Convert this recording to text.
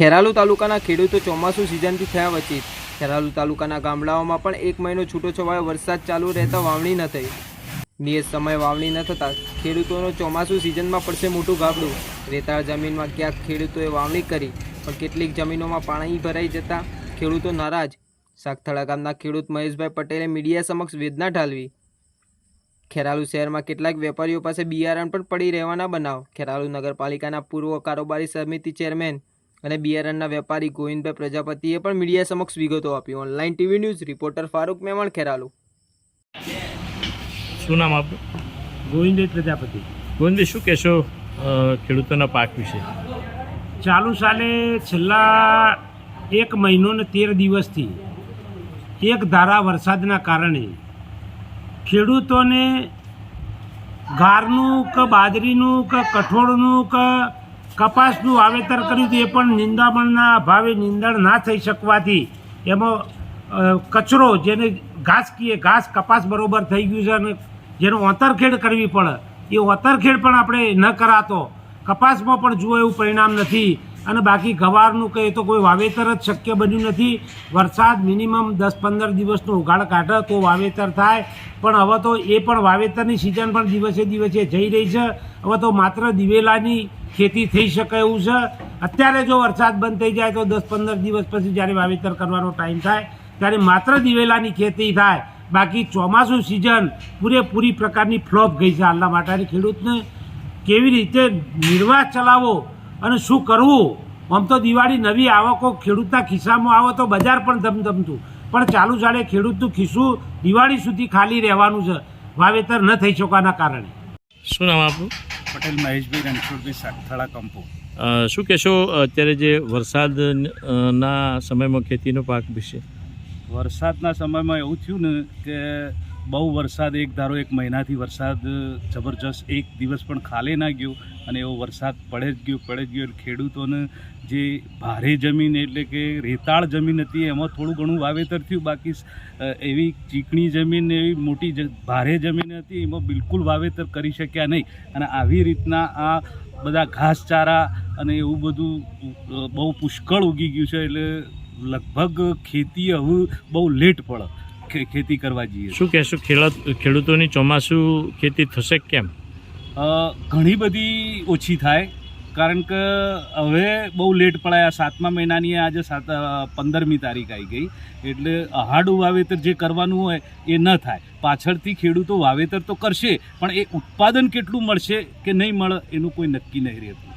ખેરાલુ તાલુકાના ખેડૂતો ચોમાસું સિઝનથી થયા વચિત. ખેરાલુ તાલુકાના ગામડાઓમાં પણ એક મહિનો છૂટો છવાયો વરસાદ ચાલુ રહેતા વાવણી ન થઈ. નિયત સમયે વાવણી ન થતાં ખેડૂતોનો ચોમાસું સિઝનમાં પડશે મોટું ગાબડું. રેતાળ જમીનમાં ક્યાંક ખેડૂતોએ વાવણી કરી, પણ કેટલીક જમીનોમાં પાણી ભરાઈ જતાં ખેડૂતો નારાજ. સાગથળા ગામના ખેડૂત મહેશભાઈ પટેલે મીડિયા સમક્ષ વેદના ઠાલવી ખેરાલુ શહેરમાં કેટલાક વેપારીઓ પાસે બિયારણ પણ પડી રહેવાના બનાવ. ખેરાલુ નગરપાલિકાના પૂર્વ કારોબારી સમિતિ ચેરમેન અને બિયારણના વેપારી ગોવિંદભાઈ પ્રજાપતિએ પણ મીડિયા સમક્ષ વિગતો આપી. Online TV news reporter Farooq Memon Kheralu. શું નામ આપ્યું ગોવિંદભાઈ પ્રજાપતિ. ગોવિંદભાઈ શું કહેશો ખેડૂતોના પાક વિશે? ચાલુ સાલે છેલ્લા એક મહિનો ને તેર દિવસથી એક ધારા વરસાદના કારણે ખેડૂતોને ગારનું કે બાજરીનું કે કઠોળનું કે કપાસનું વાવેતર કર્યું હતું, એ પણ નિંદામણના અભાવે નિંદણ ના થઈ શકવાથી. એમાં કચરો જેને ઘાસ કીએ ઘાસ કપાસ બરોબર થઈ ગયું છે અને જેનો ઓતરખેડ કરવી પડે. એ ઓતરખેડ પણ આપણે ન કરાતો. કપાસમાં પણ જુઓ એવું પરિણામ નથી. અને બાકી ગવારનું કહીએ તો કોઈ વાવેતર જ શક્ય બન્યું નથી. વરસાદ મિનિમમ દસ પંદર દિવસનો ઉઘાડ કાઢે તો વાવેતર થાય. પણ હવે તો એ પણ વાવેતરની સિઝન પણ દિવસે દિવસે જઈ રહી છે. હવે તો માત્ર દિવેલાની ખેતી થઈ શકે એવું છે. અત્યારે જો વરસાદ બંધ થઈ જાય તો દસ પંદર દિવસ પછી જ્યારે વાવેતર કરવાનો ટાઈમ થાય, ત્યારે માત્ર દિવેલાની ખેતી થાય. બાકી ચોમાસું સિઝન પૂરેપૂરી પ્રકારની ફ્લોપ ગઈ છે હાલના માટે ખેડૂતને. કેવી રીતે નિર્વાહ ચલાવવો અને શું કરવું? આમ તો દિવાળી નવી આવકો ખેડૂતના ખિસ્સામાં આવે તો બજાર પણ ધમધમતું. પણ ચાલુ ચાલે ખેડૂતનું ખિસ્સું દિવાળી સુધી ખાલી રહેવાનું છે. વાવેતર ન થઈ શકવાના કારણે. શું નામ આપનું? પટેલ મહેશભાઈ રણછોડભાઈ સાગથાળા કંપો. શું કહેશો અત્યારે જે વરસાદના સમયમાં ખેતીનો પાક વિશે? વરસાદના સમયમાં એવું થયું ને કે બહુ વરસાદ, એક ધારો એક મહિનાથી વરસાદ જબરજસ્ત એક દિવસ પણ ખાલે ના ગયો અને એવો વરસાદ પડે જ ગયો, પડે જ ગયો એટલે ખેડૂતોને જે ભારે જમીન એટલે કે રેતાળ જમીન હતી એમાં થોડું ઘણું વાવેતર થયું. બાકી એવી ચીકણી જમીન એવી મોટી ભારે જમીન હતી એમાં બિલકુલ વાવેતર કરી શક્યા નહીં. અને આવી રીતના આ બધા ઘાસચારા અને એવું બધું બહુ પુષ્કળ ઉગી ગયું છે એટલે લગભગ ખેતી હવે બહુ લેટ પડે. ખેતી કરવા જઈએ શું કહેશો? ખેડૂત ખેડૂતોની ચોમાસું ખેતી થશે કેમ? ઘણી બધી ઓછી થાય કારણ કે હવે બહુ લેટ પડાયા. સાતમા મહિનાની આજે સાત પંદરમી તારીખ આવી ગઈ. એટલે અહાડું વાવેતર જે કરવાનું હોય એ ન થાય. પાછળથી ખેડૂતો વાવેતર તો કરશે પણ એ ઉત્પાદન કેટલું મળશે કે નહીં મળે એનું કોઈ નક્કી નહીં રહેતું.